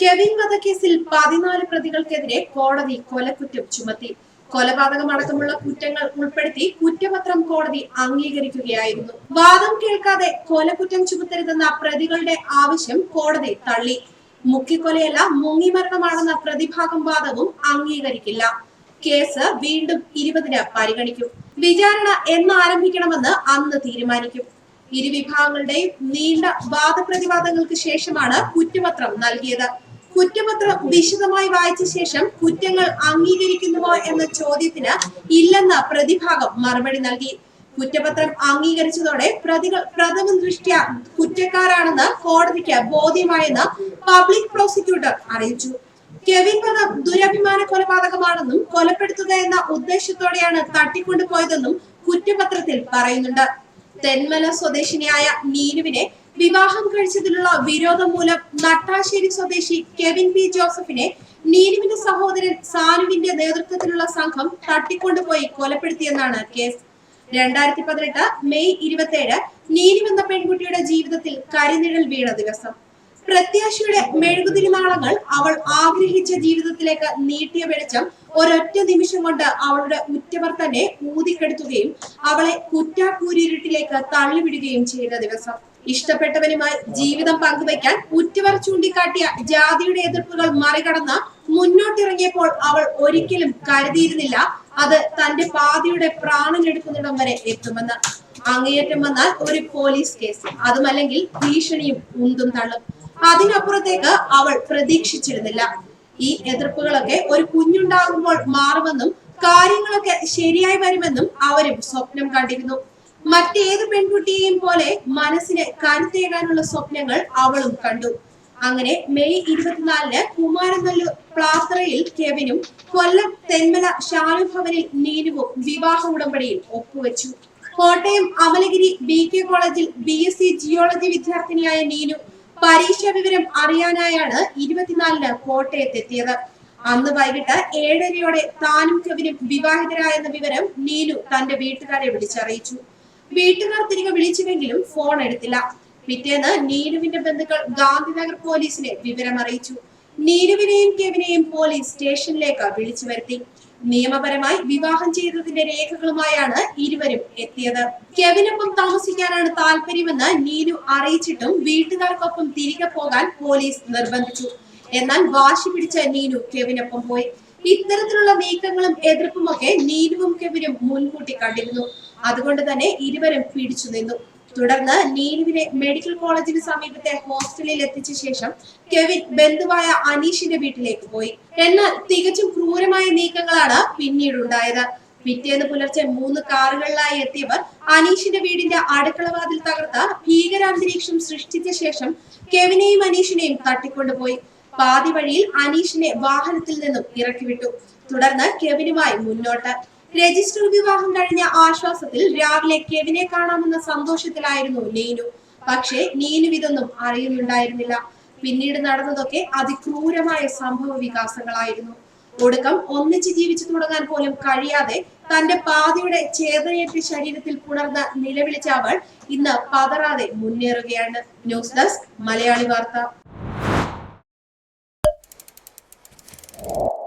Kevin വധക്കേസിൽ പതിനാല് പ്രതികൾക്കെതിരെ കോടതി കൊലക്കുറ്റം ചുമത്തി. കൊലപാതകമടക്കമുള്ള കുറ്റങ്ങൾ ഉൾപ്പെടുത്തി കുറ്റപത്രം കോടതി അംഗീകരിക്കുകയായിരുന്നു. വാദം കേൾക്കാതെ കൊലക്കുറ്റം ചുമത്തരുതെന്ന പ്രതികളുടെ ആവശ്യം കോടതി തള്ളി. മുക്കിക്കൊലയല്ല മുങ്ങിമരണമാണെന്ന പ്രതിഭാഗം വാദവും അംഗീകരിക്കില്ല. കേസ് വീണ്ടും ഇരുപതിന് പരിഗണിക്കും. വിചാരണ എന്ന് ആരംഭിക്കണമെന്ന് അന്ന് തീരുമാനിക്കും. ഇരുവിഭാഗങ്ങളുടെയും നീണ്ട വാദപ്രതിവാദങ്ങൾക്ക് ശേഷമാണ് കുറ്റപത്രം നൽകിയത്. കുറ്റപത്രം വിശദമായി വായിച്ച ശേഷം കുറ്റങ്ങൾ അംഗീകരിക്കുന്നുവോ എന്ന ചോദ്യത്തിന് ഇല്ലെന്ന പ്രതിഭാഗം മറുപടി നൽകി. കുറ്റപത്രം അംഗീകരിച്ചതോടെ പ്രതികൾ പ്രഥമ ദൃഷ്ട്യ കുറ്റക്കാരാണെന്ന് കോടതിക്ക് ബോധ്യമായെന്ന് പബ്ലിക് പ്രോസിക്യൂട്ടർ അറിയിച്ചു. കെവിൻ വധം ദുരഭിമാന കൊലപാതകമാണെന്നും കൊലപ്പെടുത്തുക എന്ന ഉദ്ദേശത്തോടെയാണ് തട്ടിക്കൊണ്ടുപോയതെന്നും കുറ്റപത്രത്തിൽ പറയുന്നുണ്ട്. തെന്മല സ്വദേശിനിയായ നീനുവിനെ വിവാഹം കഴിച്ചതിലുള്ള വിരോധം മൂലം നട്ടാശ്ശേരി സ്വദേശി കെവിൻ പി ജോസഫിനെ നീനുവിന്റെ സഹോദരൻ സാനുവിന്റെ നേതൃത്വത്തിലുള്ള സംഘം തട്ടിക്കൊണ്ടുപോയി കൊലപ്പെടുത്തിയെന്നാണ് കേസ്. രണ്ടായിരത്തി പതിനെട്ട് മെയ് ഇരുപത്തിയേഴ് നീനു എന്ന പെൺകുട്ടിയുടെ ജീവിതത്തിൽ കരിനിഴൽ വീണ ദിവസം. പ്രത്യാശയുടെ മെഴുകുതിരിനാളങ്ങൾ അവൾ ആഗ്രഹിച്ച ജീവിതത്തിലേക്ക് നീട്ടിയ വെളിച്ചം ഒരൊറ്റ നിമിഷം കൊണ്ട് അവളുടെ ഉറ്റവർ തന്നെ ഊതിക്കെടുത്തുകയും അവളെ കുറ്റാക്കൂരിരുട്ടിലേക്ക് തള്ളിവിടുകയും ചെയ്ത ദിവസം. ഇഷ്ടപ്പെട്ടവനുമായി ജീവിതം പങ്കുവയ്ക്കാൻ ഉറ്റവർ ചൂണ്ടിക്കാട്ടിയ ജാതിയുടെ എതിർപ്പുകൾ മറികടന്ന് മുന്നോട്ടിറങ്ങിയപ്പോൾ അവൾ ഒരിക്കലും കരുതിയിരുന്നില്ല അത് തന്റെ പാതിയുടെ പ്രാണനെടുക്കുന്നിടം വരെ എത്തുമെന്ന്. അങ്ങേയറ്റം വന്നാൽ ഒരു പോലീസ് കേസ് അതുമല്ലെങ്കിൽ ഭീഷണിയും ഉന്തും തള്ളും. അതിനപ്പുറത്തേക്ക് അവൾ പ്രതീക്ഷിച്ചിരുന്നില്ല. ഈ എതിർപ്പുകളൊക്കെ ഒരു കുഞ്ഞുണ്ടാകുമ്പോൾ മാറുമെന്നും കാര്യങ്ങളൊക്കെ ശരിയായി വരുമെന്നും അവരും സ്വപ്നം കണ്ടിരുന്നു. മറ്റേത് പെൺകുട്ടിയെയും പോലെ മനസ്സിന് കരുത്തേകാനുള്ള സ്വപ്നങ്ങൾ അവളും കണ്ടു. അങ്ങനെ മെയ് ഇരുപത്തിനാലിന് കുമാരനല്ലൂർ പ്ലാത്രയിൽ കെവിനും കൊല്ലം തെന്മല ശാലുഭവനിൽ നീനുവും വിവാഹ ഉടമ്പടിയിൽ ഒപ്പുവെച്ചു. കോട്ടയം അമലഗിരി ബി കെ കോളേജിൽ ബി എസ് സി ജിയോളജി വിദ്യാർത്ഥിനിയായ നീനു പരീക്ഷാ വിവരം അറിയാനായാണ് ഇരുപത്തിനാലിന് കോട്ടയത്തെത്തിയത്. അന്ന് വൈകിട്ട് ഏഴരയോടെ താനും കെവിനും വിവാഹിതരായെന്ന വിവരം നീനു തന്റെ വീട്ടുകാരെ വിളിച്ചറിയിച്ചു. വീട്ടുകാർ തിരികെ വിളിച്ചുവെങ്കിലും ഫോൺ എടുത്തില്ല. പിറ്റേന്ന് നീനുവിന്റെ ബന്ധുക്കൾ ഗാന്ധിനഗർ പോലീസിനെ വിവരം അറിയിച്ചു. നീനുവിനെയും കെവിനെയും പോലീസ് സ്റ്റേഷനിലേക്ക് വിളിച്ചു വരുത്തി. നിയമപരമായി വിവാഹം ചെയ്തതിന്റെ രേഖകളുമായാണ് ഇരുവരും എത്തിയത്. കെവിനൊപ്പം താമസിക്കാനാണ് താല്പര്യമെന്ന് നീനു അറിയിച്ചിട്ടും വീട്ടുകാർക്കൊപ്പം തിരികെ പോകാൻ പോലീസ് നിർബന്ധിച്ചു. എന്നാൽ വാശി പിടിച്ച നീനു കെവിനൊപ്പം പോയി. ഇത്തരത്തിലുള്ള നീക്കങ്ങളും എതിർപ്പുമൊക്കെ നീനുവും കെവിനും മുൻകൂട്ടി കണ്ടിരുന്നു. അതുകൊണ്ട് തന്നെ ഇരുവരും പിടിച്ചു നിന്നു. തുടർന്ന് നീനുവിനെ മെഡിക്കൽ കോളേജിന് സമീപത്തെ ഹോസ്റ്റലിൽ എത്തിച്ച ശേഷം കെവിൻ ബന്ധുവായ അനീഷിന്റെ വീട്ടിലേക്ക് പോയി. എന്നാൽ തികച്ചും ക്രൂരമായ നീക്കങ്ങളാണ് പിന്നീട് ഉണ്ടായത് പിറ്റേന്ന് പുലർച്ചെ മൂന്ന് കാറുകളിലായി എത്തിയവർ അനീഷിന്റെ വീടിന്റെ അടുക്കളവാതിൽ തകർത്ത ഭീകരാന്തരീക്ഷം സൃഷ്ടിച്ച ശേഷം കെവിനെയും അനീഷിനെയും തട്ടിക്കൊണ്ടുപോയി. പാതി വഴിയിൽ അനീഷിനെ വാഹനത്തിൽ നിന്നും ഇറക്കിവിട്ടു. തുടർന്ന് കെവിനുമായി മുന്നോട്ട്. രജിസ്റ്റർ വിവാഹം കഴിഞ്ഞ ആശ്വാസത്തിൽ രാവിലെ കെവിനെ കാണാമെന്ന സന്തോഷത്തിലായിരുന്നു നീനു. പക്ഷേ നീനു ഇതൊന്നും അറിയുന്നുണ്ടായിരുന്നില്ല. പിന്നീട് നടന്നതൊക്കെ അതിക്രൂരമായ സംഭവ വികാസങ്ങളായിരുന്നു. ഒടുക്കം ഒന്നിച്ച് ജീവിച്ചു തുടങ്ങാൻ പോലും കഴിയാതെ തന്റെ പാതിയുടെ ചേതനയേറ്റ ശരീരത്തിൽ പുണർന്ന് നിലവിളിച്ച അവൾ ഇന്ന് പതറാതെ മുന്നേറുകയാണ്. ന്യൂസ് ഡെസ്ക് മലയാളി വാർത്ത. Oh.